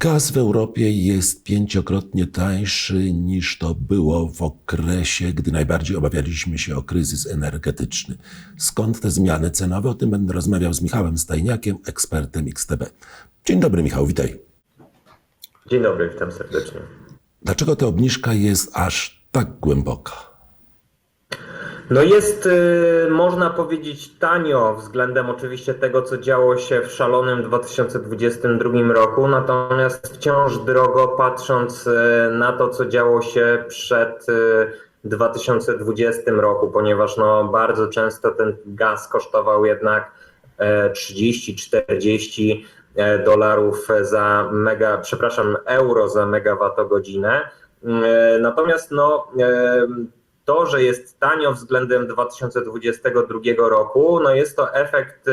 Gaz w Europie jest pięciokrotnie tańszy niż to było w okresie, gdy najbardziej obawialiśmy się o kryzys energetyczny. Skąd te zmiany cenowe? O tym będę rozmawiał z Michałem Stajniakiem, ekspertem XTB. Dzień dobry, Michał, witaj. Dzień dobry, witam serdecznie. Dlaczego ta obniżka jest aż tak głęboka? No jest, y, można powiedzieć, tanio względem oczywiście tego, co działo się w szalonym 2022 roku, natomiast wciąż drogo patrząc y, na to, co działo się przed y, 2020 roku, ponieważ no, bardzo często ten gaz kosztował jednak e, 30-40 e, dolarów za mega, przepraszam, euro za megawattogodzinę. E, Natomiast no, e, to, że jest tanio względem 2022 roku, no jest to efekt y,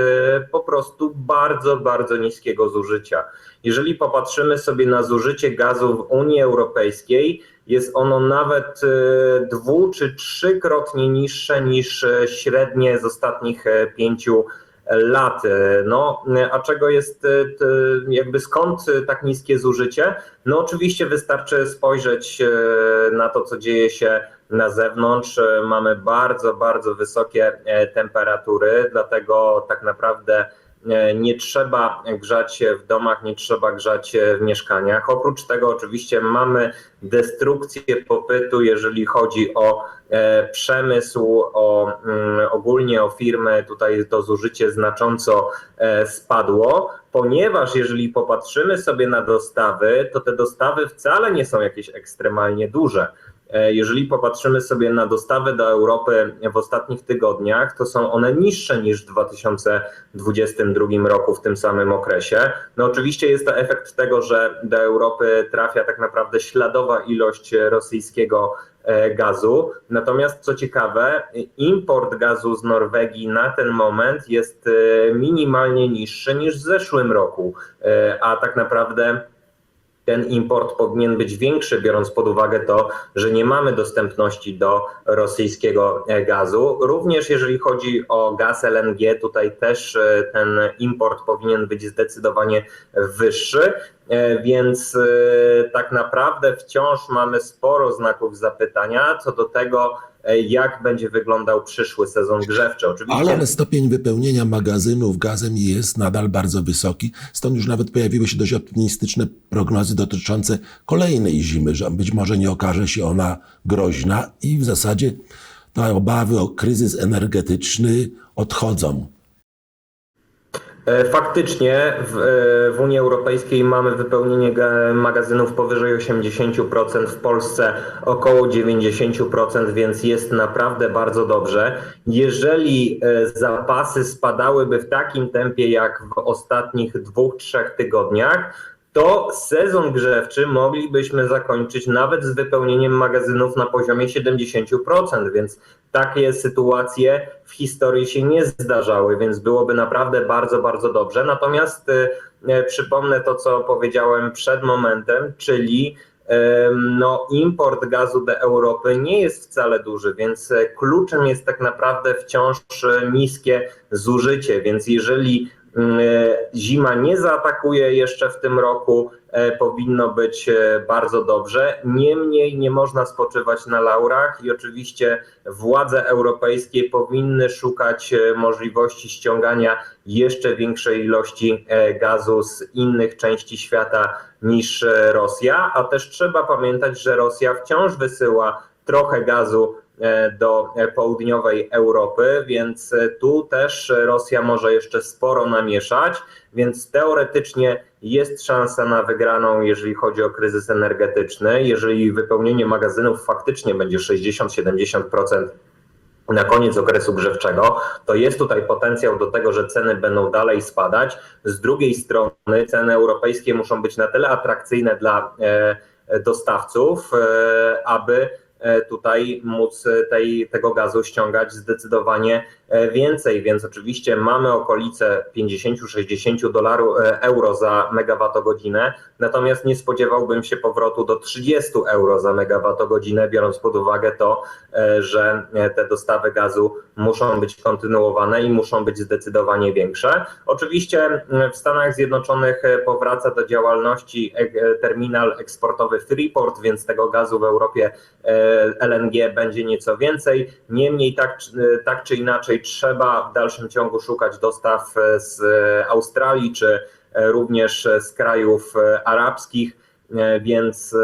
po prostu bardzo, bardzo niskiego zużycia. Jeżeli popatrzymy sobie na zużycie gazu w Unii Europejskiej, jest ono nawet y, dwu czy trzykrotnie niższe niż y, średnie z ostatnich pięciu lat. No, a czego jest t- jakby skąd y, tak niskie zużycie? No oczywiście wystarczy spojrzeć na to, co dzieje się na zewnątrz. Mamy bardzo, bardzo wysokie e, temperatury, dlatego tak naprawdę e, nie trzeba grzać w domach, nie trzeba grzać w mieszkaniach. Oprócz tego oczywiście mamy destrukcję popytu, jeżeli chodzi o e, przemysł, o mm, ogólnie o firmy, tutaj to zużycie znacząco e, spadło, ponieważ jeżeli popatrzymy sobie na dostawy, to te dostawy wcale nie są jakieś ekstremalnie duże. E, Jeżeli popatrzymy sobie na dostawy do Europy w ostatnich tygodniach, to są one niższe niż w 2022 roku w tym samym okresie. No oczywiście jest to efekt tego, że do Europy trafia tak naprawdę śladowa ilość rosyjskiego e, gazu. Natomiast co ciekawe, import gazu z Norwegii na ten moment jest e, minimalnie niższy niż w zeszłym roku, a tak naprawdę ten import powinien być większy, biorąc pod uwagę to, że nie mamy dostępności do rosyjskiego e, gazu. Również jeżeli chodzi o gaz LNG, tutaj też e, ten import powinien być zdecydowanie wyższy, więc e, tak naprawdę wciąż mamy sporo znaków zapytania co do tego, e, jak będzie wyglądał przyszły sezon grzewczy. Oczywiście Ale stopień wypełnienia magazynów gazem jest nadal bardzo wysoki. Stąd już nawet pojawiły się dość optymistyczne prognozy dotyczące kolejnej zimy, że być może nie okaże się ona groźna i w zasadzie te obawy o kryzys energetyczny odchodzą. E, Faktycznie w, e, w Unii Europejskiej mamy wypełnienie ga- magazynów powyżej 80%, w Polsce około 90%, więc jest naprawdę bardzo dobrze. Jeżeli e, zapasy spadałyby w takim tempie jak w ostatnich dwóch, trzech tygodniach, to sezon grzewczy moglibyśmy zakończyć nawet z wypełnieniem magazynów na poziomie 70%, więc takie sytuacje w historii się nie zdarzały, więc byłoby naprawdę bardzo, bardzo dobrze. Natomiast y, y, przypomnę to, co powiedziałem przed momentem, czyli em, no, import gazu do Europy nie jest wcale duży, więc e, kluczem jest tak naprawdę wciąż e, niskie zużycie, więc jeżeli e, zima nie zaatakuje jeszcze w tym roku, e, powinno być e, bardzo dobrze. Niemniej nie można spoczywać na laurach i oczywiście władze europejskie powinny szukać e, możliwości ściągania jeszcze większej ilości e, gazu z innych części świata niż e, Rosja, a też trzeba pamiętać, że Rosja wciąż wysyła trochę gazu e, do e, południowej Europy, więc e, tu też Rosja może jeszcze sporo namieszać, więc teoretycznie jest szansa na wygraną, jeżeli chodzi o kryzys energetyczny. Jeżeli wypełnienie magazynów faktycznie będzie 60-70%, na koniec okresu grzewczego, to jest tutaj potencjał do tego, że ceny będą dalej spadać. Z drugiej strony ceny europejskie muszą być na tyle atrakcyjne dla e, dostawców, e, aby e, tutaj móc e, tej, tego gazu ściągać zdecydowanie e, więcej, więc oczywiście mamy okolice 50-60 dolarów e, euro za megawattogodzinę, natomiast nie spodziewałbym się powrotu do 30 euro za megawattogodzinę, biorąc pod uwagę to, e, że e, te dostawy gazu muszą być kontynuowane i muszą być zdecydowanie większe. Oczywiście w Stanach Zjednoczonych e, powraca do działalności e, e, terminal eksportowy Freeport, więc tego gazu w Europie e, LNG będzie nieco więcej. Niemniej tak, tak czy inaczej trzeba w dalszym ciągu szukać dostaw z Australii czy również z krajów arabskich. Więc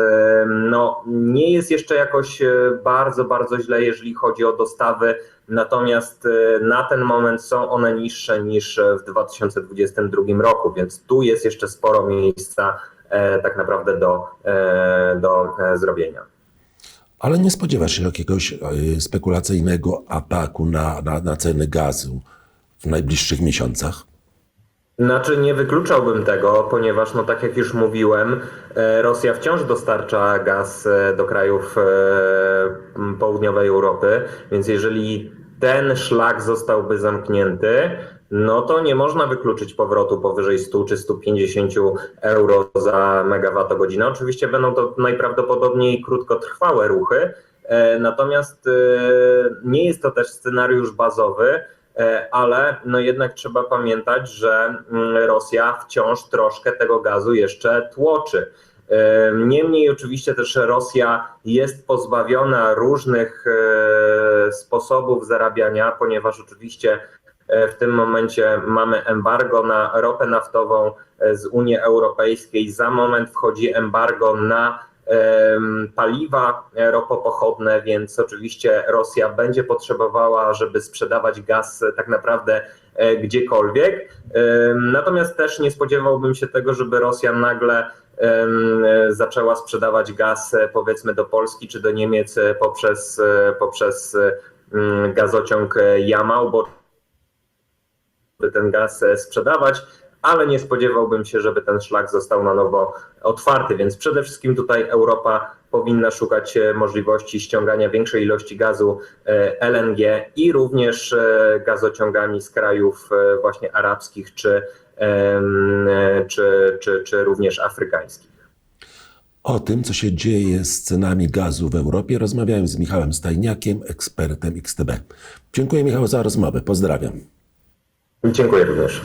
no, nie jest jeszcze jakoś bardzo, bardzo źle, jeżeli chodzi o dostawy. Natomiast na ten moment są one niższe niż w 2022 roku, więc tu jest jeszcze sporo miejsca e, tak naprawdę do, e, do e, zrobienia. Ale nie spodziewasz się jakiegoś y, spekulacyjnego ataku na, na, na ceny gazu w najbliższych miesiącach? Znaczy nie wykluczałbym tego, ponieważ no tak jak już mówiłem, e, Rosja wciąż dostarcza gaz e, do krajów e, południowej Europy, więc jeżeli ten szlak zostałby zamknięty, no to nie można wykluczyć powrotu powyżej 100 czy 150 euro za megawattogodzinę. Oczywiście będą to najprawdopodobniej krótkotrwałe ruchy, e, natomiast e, nie jest to też scenariusz bazowy, E, ale no jednak trzeba pamiętać, że mm, Rosja wciąż troszkę tego gazu jeszcze tłoczy. Niemniej oczywiście też Rosja jest pozbawiona różnych sposobów zarabiania, ponieważ oczywiście w tym momencie mamy embargo na ropę naftową e, z Unii Europejskiej. Za moment wchodzi embargo na paliwa ropopochodne, więc oczywiście Rosja będzie potrzebowała, żeby sprzedawać gaz tak naprawdę e, gdziekolwiek. Natomiast też nie spodziewałbym się tego, żeby Rosja nagle e, zaczęła sprzedawać gaz e, powiedzmy do Polski czy do Niemiec e, poprzez, e, poprzez e, gazociąg e, Jamał, bo by ten gaz e, sprzedawać, ale nie spodziewałbym się, żeby ten szlak został na nowo otwarty, więc przede wszystkim tutaj Europa powinna szukać e, możliwości ściągania większej ilości gazu e, LNG i również gazociągami z krajów właśnie arabskich czy, czy, czy, czy również afrykańskich. O tym, co się dzieje z cenami gazu w Europie, rozmawiałem z Michałem Stajniakiem, ekspertem XTB. Dziękuję Michał za rozmowę. Pozdrawiam. Dziękuję również.